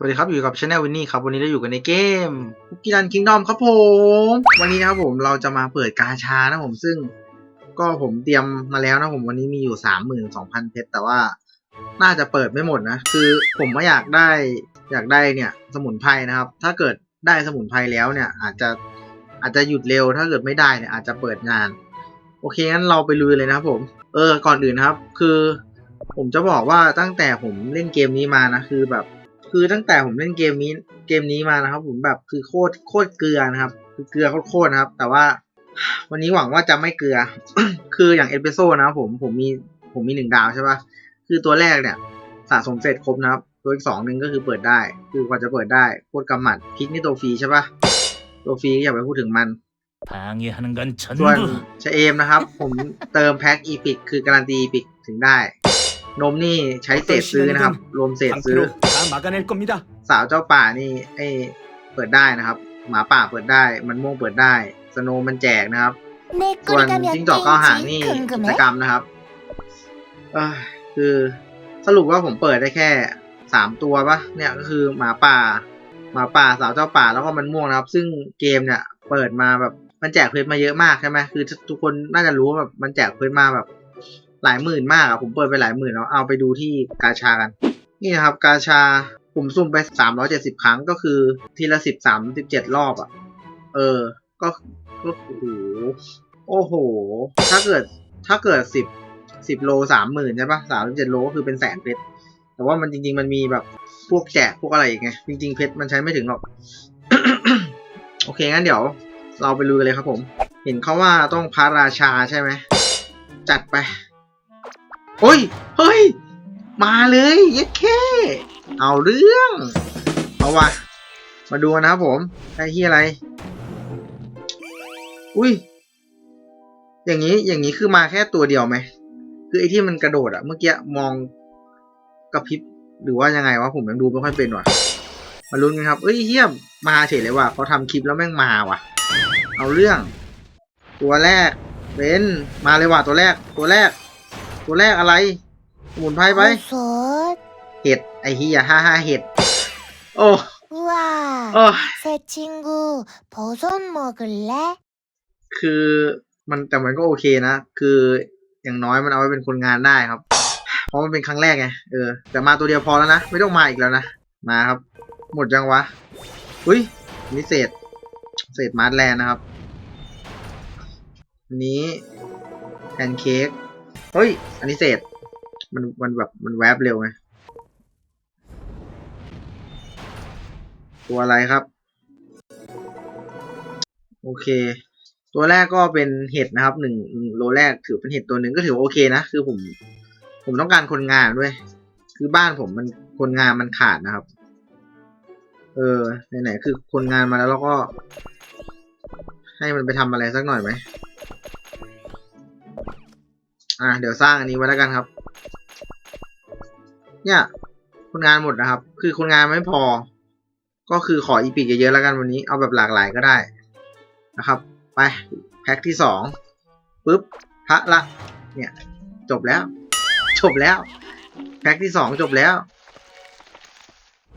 สวัสดีครับ อยู่กับช anel วินนี่ครับ วันนี้เราอยู่กันในเกมคุกกี้รันคิงดอมครับผม วันนี้นะครับผมเราจะมาเปิดกาชานะผมซึ่งก็ผมเตรียมมาแล้วนะผมวันนี้มีอยู่สามหมื่นสองพันเพชรแต่ว่าน่าจะเปิดไม่หมดนะ คือผมก็อยากได้อยากได้เนี่ยสมุนไพรนะครับ ถ้าเกิดได้สมุนไพรแล้วเนี่ย อาจจะอาจจะหยุดเร็วถ้าเกิดไม่ได้เนี่ยอาจจะเปิดงาน โอเคงั้นเราไปลุยเลยนะครับผม เออก่อนอื่นครับ คือ ผมจะบอกว่าตั้งแต่ผมเล่นเกมนี้มานะคือแบบ คือตั้งแต่ผมเล่นเกมนี้เกมนี้มานะครับ ผมแบบคือโคตรโคตรเกลือนะครับ คือเกลือโคตรโคนะครับ แต่ว่าวันนี้หวังว่าจะไม่เกลือ คืออย่างเอสเปโซนะครับผมผมมีผมมีหนึ่งดาวใช่ปะคือตัวแรกเนี่ย สะสมเสร็จครบนะครับ ตัวอีกสองหนึ่งก็คือเปิดได้ คือกว่าจะเปิดได้โคตรกำหมัดพิกนี่ตัวฟรีใช่ปะตัวฟรีอย่าไปพูดถึงมันส่วนเชเอมนะครับ ผมเติมแพ็คอีพิกคือการันตีอีพิกถึงได้ นมนี่ใช้เศษซื้อนะครับ รวมเศษซื้อสาวเจ้าป่านี่ไอเปิดได้นะครับ หมาป่าเปิดได้ มันม่วงเปิดได้ สโนมันแจกนะครับ ส่วนจิ้งจอกก้าหางนี่กิจกรรมนะครับคือสรุปว่าผมเปิดได้แค่สามตัวปะเนี่ยก็คือหมาป่า หมาป่าสาวเจ้าป่าแล้วก็มันม่วงนะครับ ซึ่งเกมเนี่ย เปิดมาแบบมันแจกเพชรมาเยอะมากใช่ไหมคือทุกคนน่าจะรู้ว่าแบบมันแจกเพชรมาแบบ หลายหมื่นมากอะผมเปิดไปหลายหมื่นแล้วเอาไปดูที่กาชากัน นี่นะครับกาชาผมซุ่มไปสามร้อยเจ็ดสิบครั้งก็คือทีละสิบสามสิบเจ็ดรอบอะเออ ก็ก็โอ้โหโอ้โห ถ้าเกิดถ้าเกิดสิบสิบโลสามหมื่นใช่ปะสามสิบเจ็ดโลก็คือเป็นแสนเพชรแต่ว่ามันจริง ๆ มันมีแบบพวกแจกพวกอะไรอีกไงจริง ๆ เพชรมันใช้ไม่ถึงหรอก โอเค งั้นเดี๋ยวเราไปลุยกันเลยครับผม เห็นเขาว่าต้องพระราชาใช่ไหม จัดไป เฮ้ย เฮ้ย มาเลยยัดแค่เอาเรื่อง เอาวะมาดูกันนะครับผมได้ที่อะไร อุ้ย อย่างนี้ อย่างนี้คือมาแค่ตัวเดียวไหม คือไอ้ที่มันกระโดดอะเมื่อกี้มองกระพริบ หรือว่ายังไงวะ ผมยังดูไม่ค่อยเป็นว่ะ มาลุ้นกันครับ เอ้ยเฮียมมาเฉยเลยว่ะเขาทำคลิปแล้วแม่งมาว่ะ เอาเรื่อง ตัวแรกเป็นมาเลยว่ะตัวแรก ตัวแรก ตัวแรกอะไร สมุนไพรไป 버섯 เห็ด ไอ้เฮียห้าห้าเห็ด โอ้ 우와 โอ้ 새 친구 버섯 먹을래? คือมันแต่มันก็โอเคนะ คืออย่างน้อยมันเอาไว้เป็นคนงานได้ครับ เพราะมันเป็นครั้งแรกไง เออ แต่มาตัวเดียวพอแล้วนะ ไม่ต้องมาอีกแล้วนะ มาครับ หมดยังวะ อุ้ยอันนี่เศษ เศษมาร์ทแลนด์นะครับอันนี้แพนเค้ก เฮ้ย อันนี้เศษ มัน มันแบบ มันแวบเร็วไง ตัวอะไรครับ โอเค ตัวแรกก็เป็นเห็ดนะครับ หนึ่งโลแรกถือเป็นเห็ดตัวหนึ่งก็ถือโอเคนะ คือผม ผมต้องการคนงานด้วย คือบ้านผมมันคนงานมันขาดนะครับ เออ ไหนๆ คือคนงานมาแล้วเราก็ ให้มันไปทำอะไรสักหน่อยไหม อะเดี๋ยวสร้างอันนี้ไว้แล้วกันครับ เนี่ยคนงานหมดนะครับ คือคนงานไม่พอ ก็คือขออีพิกเยอะๆแล้วกันวันนี้ เอาแบบหลากหลายก็ได้นะครับ ไปแพ็คที่สองปุ๊บพระละ เนี่ย จบแล้ว จบแล้ว แพ็คที่สองจบแล้ว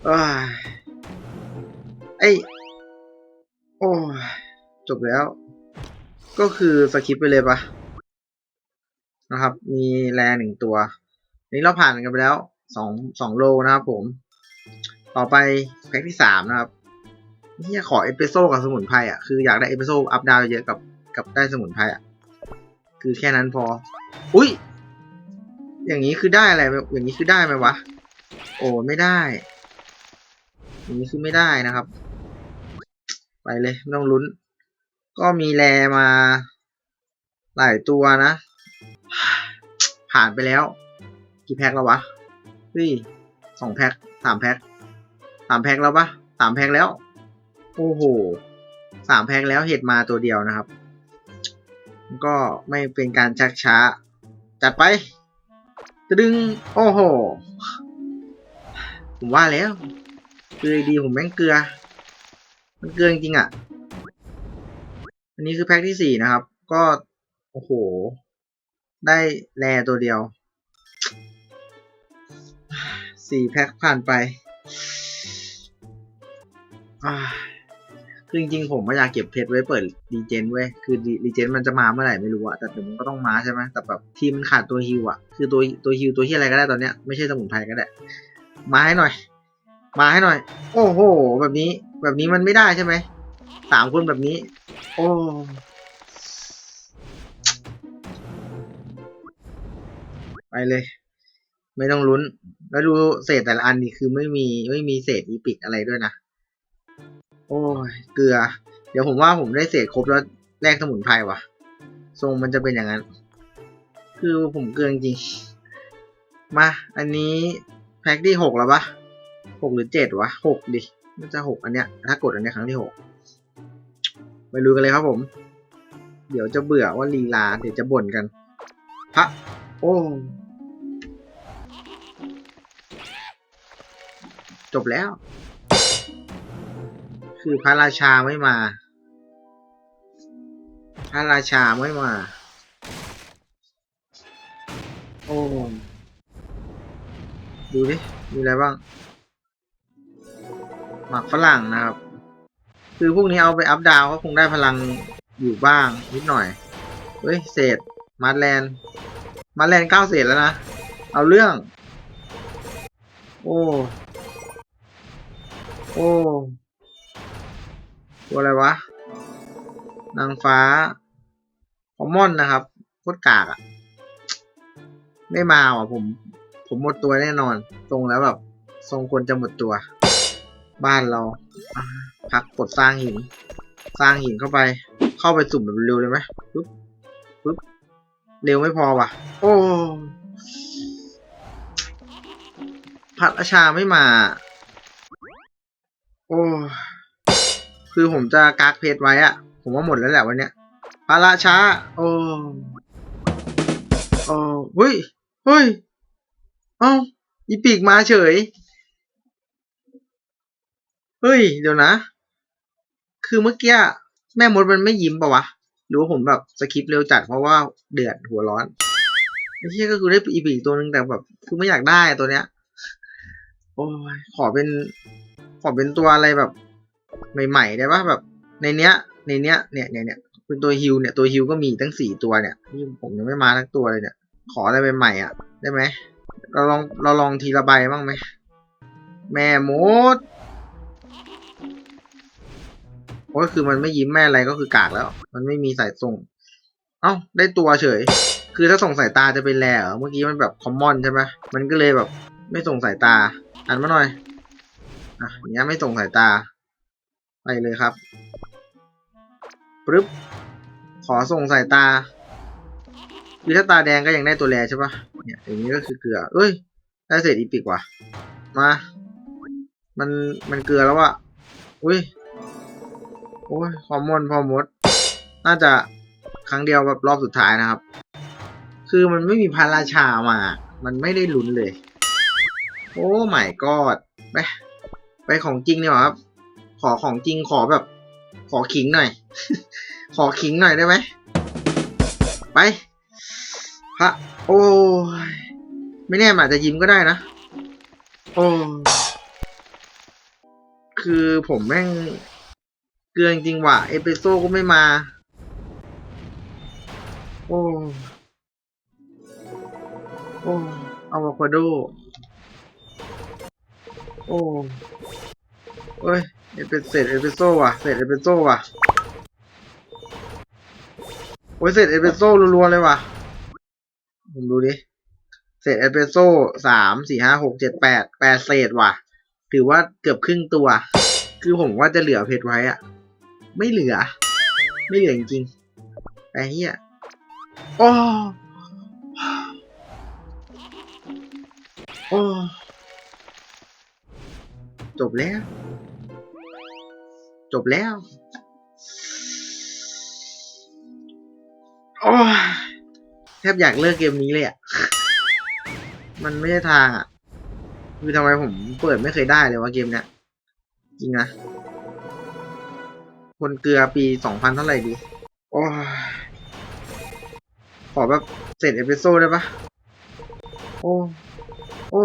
เอ้ยไอโอ้ยจบแล้ว ก็คือสคิปไปเลยปะ นะครับ มีแรหนึ่งตัว นี้เราผ่านกันไปแล้วสองสองโลนะครับผม ต่อไปแพ็คที่สามนะครับที่ขอเอสเปรสโซ่กับสมุนไพรอะคืออยากได้เอสเปรสโซ่อัพดาวเยอะกับกับได้สมุนไพรอะคือแค่นั้นพอ อุ้ย อย่างนี้คือได้อะไร อย่างนี้คือได้ไหมวะ โอ้ไม่ได้ อย่างนี้คือไม่ได้นะครับ ไปเลยไม่ต้องลุ้น ก็มีแรมา หลายตัวนะ ผ่านไปแล้ว กี่แพ็คแล้ววะเฮ้ยสองแพ็คสามแพ็คสามแพ็คแล้วปะสามแพ็คแล้ว โอ้โหสามแพ็คแล้วเห็ดมาตัวเดียวนะครับ ก็ไม่เป็นการชักช้า จัดไปจะดึงโอ้โห ผมว่าแล้วเกลือดีผมแม่งเกลือ มันเกลือจริงอะ อันนี้คือแพ็คที่สี่นะครับ ก็ โอ้โห ได้แรตัวเดียวสี่แพ็คผ่านไปคือจริงๆผมไม่อยากเก็บเพชรไว้เปิดรีเจนเว้ย คือรีเจนมันจะมาเมื่อไหร่ไม่รู้อะแต่เดี๋ยวมันก็ต้องมาใช่ไหมแต่แบบทีมมันขาดตัวฮิวอะคือตัวตัวฮิวตัวที่อะไรก็ได้ตอนเนี้ยไม่ใช่สมุนไพรก็ได้ มาให้หน่อย มาให้หน่อย โอ้โห แบบนี้ แบบนี้มันไม่ได้ใช่ไหมสามคนแบบนี้ โอ้ ไปเลย ไม่ต้องลุ้น แล้วดูเศษแต่ละอันนี่คือไม่มีไม่มีเศษอีปิกอะไรด้วยนะ โอ้ยเกลือ เดี๋ยวผมว่าผมได้เศษครบแล้วแลกสมุนไพรวะทรงมันจะเป็นอย่างนั้น คือผมเกลือจริง มา อันนี้แพ็คที่หกแล้วปะหกหรือเจ็ดวะหกดิน่าจะหกอันเนี้ย ถ้ากดอันเนี้ยครั้งที่หกไปดูกันเลยครับผม เดี๋ยวจะเบื่อว่าลีลา เดี๋ยวจะบ่นกัน พระ โอ้ จบแล้ว คือพระราชาไม่มา พระราชาไม่มา โอ้ ดูดิ มีอะไรบ้าง หมักฝรั่งนะครับ คือพวกนี้เอาไปอัพดาวก็คงได้พลังอยู่บ้างนิดหน่อย เฮ้ย เศษ มาร์แลนมาร์แลนเก้าเศษแล้วนะ เอาเรื่อง โอ้ อ้ตัวอะไรวะ นางฟ้าคอมมอนนะครับโคตรกากอะไม่มาว่ะผม ผมหมดตัวแน่นอนทรงแล้วแบบ ทรงควรจะหมดตัว บ้านเราพักกดสร้างหิน สร้างหินเข้าไป เข้าไปสุ่มแบบเร็วเลยไหมปึ๊บปึ๊บเร็วไม่พอว่ะ โอ้พัดราชาไม่มา โอ้คือผมจะกักเพจไว้อะผมว่าหมดแล้วแหละวันเนี้ยพระราชาโอ้โอ้เฮ้ยเฮ้ยเอ้าอีปีกมาเฉย เฮ้ย เดี๋ยวนะ คือเมื่อกี้แม่มดมันไม่ยิ้มปะวะ หรือว่าผมแบบสคริปเร็วจัดเพราะว่าเดือดหัวร้อนไอ้เชี่ยก็คือได้อีปีกตัวนึงแต่แบบคือไม่อยากได้ตัวเนี้ย โอ้ยขอเป็น ขอเป็นตัวอะไรแบบ ใหม่ๆได้ปะแบบ ในเนี้ย ในเนี้ยเนี่ยเนี่ยเนี่ยเป็นตัวฮิวเนี่ยตัวฮิวก็มีตั้งสี่ตัวเนี่ยนี่ผมยังไม่มาทั้งตัวเลยเนี่ย ขออะไรใหม่ๆอะ ได้ไหมเราลองเราลองทีละใบบ้างไหมแม่มดก็คือมันไม่ยิ้มแม่อะไรก็คือกากแล้ว มันไม่มีสายส่ง เอ้าได้ตัวเฉย คือถ้าส่งสายตาจะเป็นแร่เหรอเมื่อกี้มันแบบคอมมอนใช่ไหมมันก็เลยแบบไม่ส่งสายตาหันมาหน่อย อะอย่างเงี้ยไม่ส่งสายตา ไปเลยครับปึ๊บ ขอส่งสายตาคือถ้าตาแดงก็ยังได้ตัวแรใช่ปะเนี่ยอย่างนี้ก็คือเกลือ เอ้ย ได้เศษอีปิกว่ะ มา มัน มันเกลือแล้วอะอุ้ย โอ้ยฮอร์โมนพอมด น่าจะครั้งเดียวแบบรอบสุดท้ายนะครับ คือมันไม่มีพระราชามา มันไม่ได้ลุ้นเลย โอ้ไม่กอดไป ไปของจริงเนี่ยครับ ขอของจริงขอแบบ ขอขิงหน่อย ขอขิงหน่อยได้ไหม ไปพระโอ้ยไม่แน่อาจจะยิ้มก็ได้นะ โอ้คือผมแม่ง เกลือจริงว่ะ เอเปโซ่ก็ไม่มา โอ้ โอ้อะโวคาโด โอ้ เอ้ยเอเปรสเศษเอเปรสโซ่ว่ะเศษเอเปรสโซ่ว่ะโอ้ยเศษเอเปรสโซ่รัวๆเลยว่ะผมดูดิเศษเอเปรสโซ่สามสี่ห้าหกเจ็ดแปดแปดเศษว่ะ ถือว่าเกือบครึ่งตัว คือผมว่าจะเหลือเพชรไว้อะไม่เหลือ ไม่เหลือจริงๆไอ้เหี้ยโอ้โอ้จบแล้ว จบแล้วโอ้แทบอยากเลิกเกมนี้เลยอะ มันไม่ใช่ทางอะ คือทำไมผมเปิดไม่เคยได้เลยวะเกมเนี้ย จริงนะ คนเกลือปีสองพันเท่าไหร่ดี โอ้ขอแบบเสร็จเอพิโซดได้ปะโอ้ โอ้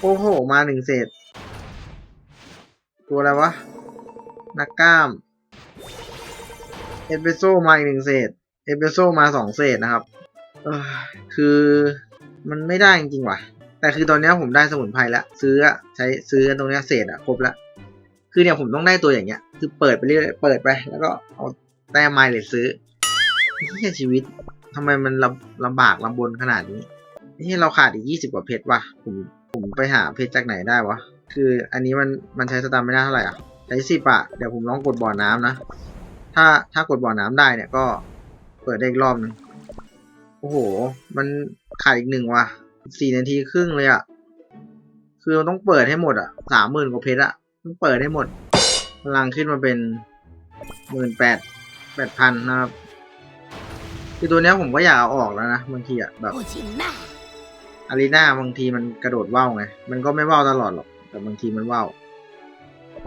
โอ้โห มาหนึ่งเศษ ตัวอะไรวะ นักกล้าม เอสเปรสโซ่มาอีกหนึ่งเศษ เอสเปรสโซ่มาสองเศษนะครับคือมันไม่ได้จริงๆว่ะ แต่คือตอนนี้ผมได้สมุนไพรแล้ว ซื้อใช้ซื้อตรงนี้เศษอะครบแล้ว คือเนี่ยผมต้องได้ตัวอย่างเงี้ย คือเปิดไปเรื่อยเปิดไป แล้วก็เอาแต้มไมล์เลยซื้อเฮียชีวิตทำไมมันลำลำบากลำบนขนาดนี้ที่เราขาดอีกยี่สิบกว่าเพชรว่ะ ผมผมไปหาเพชรจากไหนได้วะ คืออันนี้มันมันใช้สตาร์ไม่ได้เท่าไหร่อะ ใช้สิบอะเดี๋ยวผมลองกดบ่อน้ำนะ ถ้าถ้ากดบ่อน้ำได้เนี่ยก็เปิดได้อีกรอบนึงโอ้โห มันขาดอีกหนึ่งว่ะสี่นาทีครึ่งเลยอะคือเราต้องเปิดให้หมดอะสามหมื่นกว่าเพชรอะต้องเปิดให้หมดพลังขึ้นมาเป็นหมื่นแปดแปดพันนะครับคือตัวเนี้ยผมก็อยากเอาออกแล้วนะบางทีอะแบบอารีนาบางทีมันกระโดดว่าวไง มันก็ไม่ว่าวตลอดหรอก แต่บางทีมันว่าว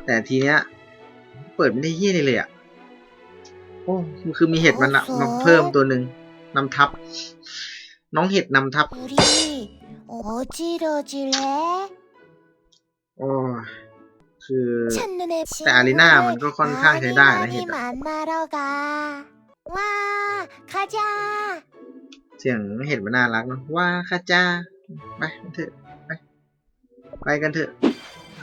แต่ทีเนี้ย เปิดไม่ได้เฮี้ยนี่เลยอะโอ้คือมีเห็ดมันอะมาเพิ่มตัวหนึ่งนำทับ น้องเห็ดนำทับ 우리 어지러질래? โอ้ยคือ 첫눈에 แต่อารีนามันก็ค่อนข้างใช้ได้นะเห็ด 많이 อะ 만나러 가. 와, 가자. เสียงเห็ดมันน่ารักเนอะว่าข้าจ้าไปกันเถอะไปไปกันเถอะ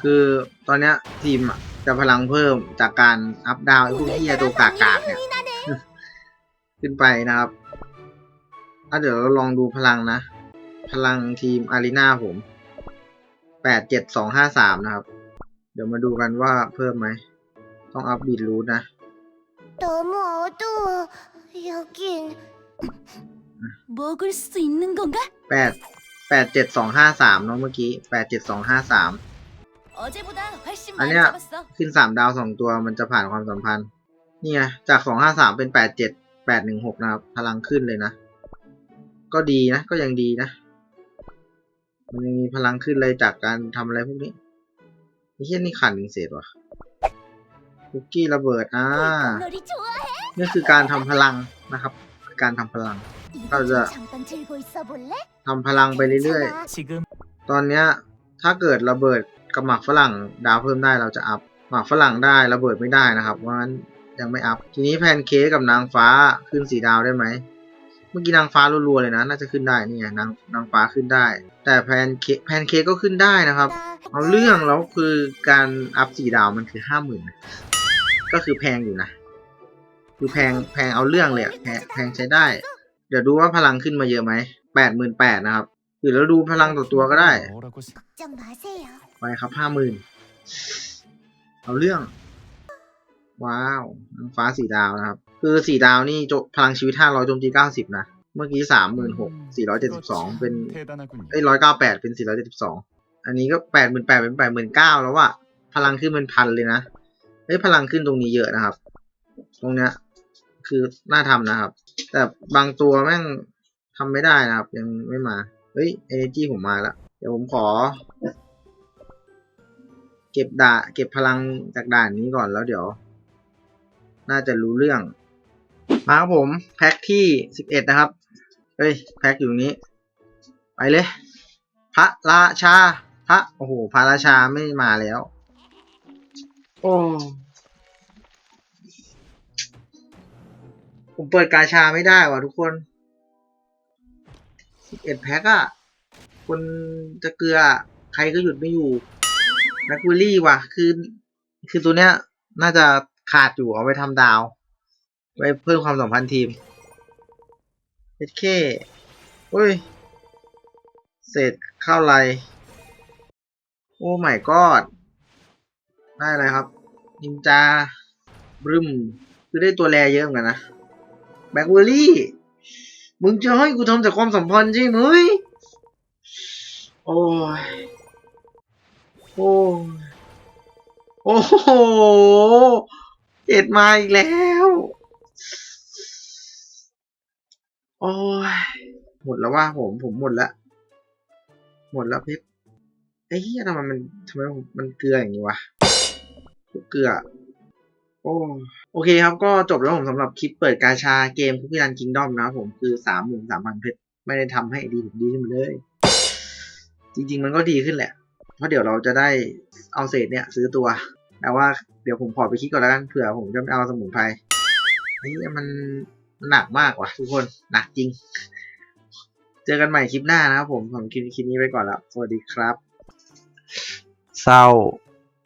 คือตอนเนี้ยทีมอะจะพลังเพิ่มจากการอัพดาวไอ้พวกที่ตัวกากๆเนี่ย ขึ้นไปนะครับอ่ะเดี๋ยวเราลองดูพลังนะ พลังทีมอารีนาผม แปดเจ็ดสองห้าสามนะครับ เดี๋ยวมาดูกันว่าเพิ่มไหม ต้องอัพบีดรูทนะ 너무 어두워. 여긴. 먹을 수 있는 건가? แปดแปดเจ็ดสองห้าสามเนาะเมื่อกี้แปดเจ็ดสองห้าสาม 어제보다 훨씬 아니 많이 야. 잡았어. ขึ้นสามดาวสองตัวมันจะผ่านความสัมพันธ์ นี่ไง จากสองห้าสามเป็นแปดเจ็ดแปดหนึ่งหกนะครับ พลังขึ้นเลยนะ ก็ดีนะ ก็ยังดีนะ มันยังมีพลังขึ้นเลยจากการทำอะไรพวกนี้ไม่ใช่นี่ขันหนึ่งเศษว่ะคุกกี้ระเบิด อ่า 놀이 좋아. นี่คือการทำพลังนะครับคือการทำพลัง 이거 맞아. 좀 잠깐 들고 있어 볼래? ทำพลังไปเรื่อย 괜찮아. 지금 ๆ ตอนเนี้ย ถ้าเกิดระเบิด กับหมากฝรั่งดาวเพิ่มได้เราจะอัพหมากฝรั่งได้ระเบิดไม่ได้นะครับเพราะฉะนั้นยังไม่อัพทีนี้แพนเค้กกับนางฟ้าขึ้นสีดาวได้ไหมเมื่อกี้นางฟ้ารัวๆเลยนะน่าจะขึ้นได้นี่ไงนางนางฟ้าขึ้นได้ แต่แพนเค้กแพนเค้กก็ขึ้นได้นะครับเอาเรื่องแล้วคือการอัพสีดาวมันคือห้าหมื่นก็คือแพงอยู่นะ คือแพงแพงเอาเรื่องเลยแพงแพงใช้ได้ เดี๋ยวดูว่าพลังขึ้นมาเยอะไหมแปดหมื่นแปดนะครับหรือเราดูพลังต่อตัวก็ได้ ไปครับห้าหมื่นเอาเรื่อง ว้าว น้ำฟ้าสี่ดาวนะครับ คือสี่ดาวนี่จพลังชีวิตห้าร้อยโจมตีเก้าสิบนะ เมื่อกี้สามหมื่นหกสี่ร้อยเจ็ดสิบสองเป็นไอ้ร้อยเก้าแปดเป็นสี่ร้อยเจ็ดสิบสองอันนี้ก็แปดหมื่นแปดเป็นแปดหมื่นเก้าแล้วอะพลังขึ้นเป็นพันเลยนะเฮ้ยพลังขึ้นตรงนี้เยอะนะครับ ตรงเนี้ย คือน่าทำนะครับ แต่บางตัวแม่งทำไม่ได้นะครับ ยังไม่มา เฮ้ยเอเนจีผมมาแล้ว เดี๋ยวผมขอ เก็บด่าเก็บพลังจากด่านนี้ก่อนแล้วเดี๋ยว น่าจะรู้เรื่อง มาครับผม แพ็คที่สิบเอ็ดนะครับ เฮ้ย แพ็คอยู่นี้ ไปเลย พระราชา พระ โอ้โห พระราชาไม่มาแล้ว โอ้ผมเปิดกาชาไม่ได้ว่ะทุกคนสิบเอ็ดแพ็คอะคนจะเกลือ ใครก็หยุดไม่อยู่ แม็กวิลลี่ว่ะ คือ คือตัวเนี้ย น่าจะขาดอยู่เอาไปทำดาว ไว้เพิ่มความสัมพันธ์ทีมเอเคเฮ้ย เศษข้าวไร โอ้ไม่กอด ได้อะไรครับ นินจาบรึมคือได้ตัวแรเยอะเหมือนกันนะ แบล็กเวอรี่ มึงจะให้กูทำจากความสัมพันธ์ใช่ไหมโอ้ย โอ้โอ้โหเจ็ดมาอีกแล้ว โอ้ย หมดแล้วว่าผมผมหมดแล้วหมดแล้วเพชรไอ้เหี้ยทำไมมันทำไมมันเกลืออย่างนี้วะเกลือโอ้โอเคครับก็จบแล้วผมสำหรับคลิปเปิดกาชาเกมคุกกี้รันคิงดอมนะครับผมคือสามหมื่นสามพันเพชรไม่ได้ทำให้ดีผมดีขึ้นมาเลย จริง ๆ มันก็ดีขึ้นแหละ เพราะเดี๋ยวเราจะได้เอาเศษเนี่ยซื้อตัว แต่ว่าเดี๋ยวผมขอไปคิดก่อนแล้วกันเผื่อผมจะไม่เอาสมุนไพรนี่มันหนักมากว่ะทุกคนหนักจริง เจอกันใหม่คลิปหน้านะครับผมผมคลิปคลิปนี้ไปก่อนแล้วสวัสดีครับ เศร้า